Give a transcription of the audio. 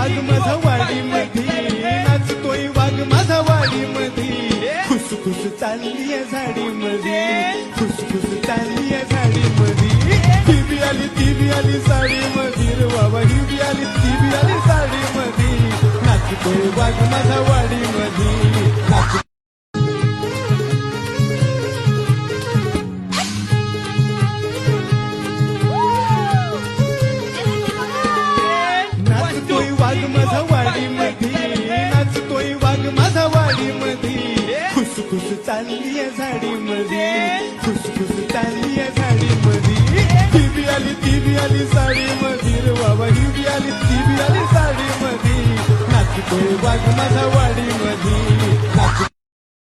वाघ माझा वाडीमध्ये नाचतोय वाघ माझा वाडीमध्ये खुस खुस चालली या झाडी मध्ये खुस खुस चालली या झाडी मध्ये आली तिबी आली साडीमध्ये बाबा हिबी आली तिबी आली साडीमध्ये नाचतोय वाघ माझा वाडीमध्ये वाघ माझा वाडी मध्ये नाचतोय वाघ माझा वाडी मध्ये खुस चालली झाडी मध्ये खुस चालली झाडी मध्ये ती बी आली ती बी आली साडी मध्ये रे बाबा ही बी आली ती बी आली साडी मध्ये नाचतोय वाघ माझा वाडी मध्ये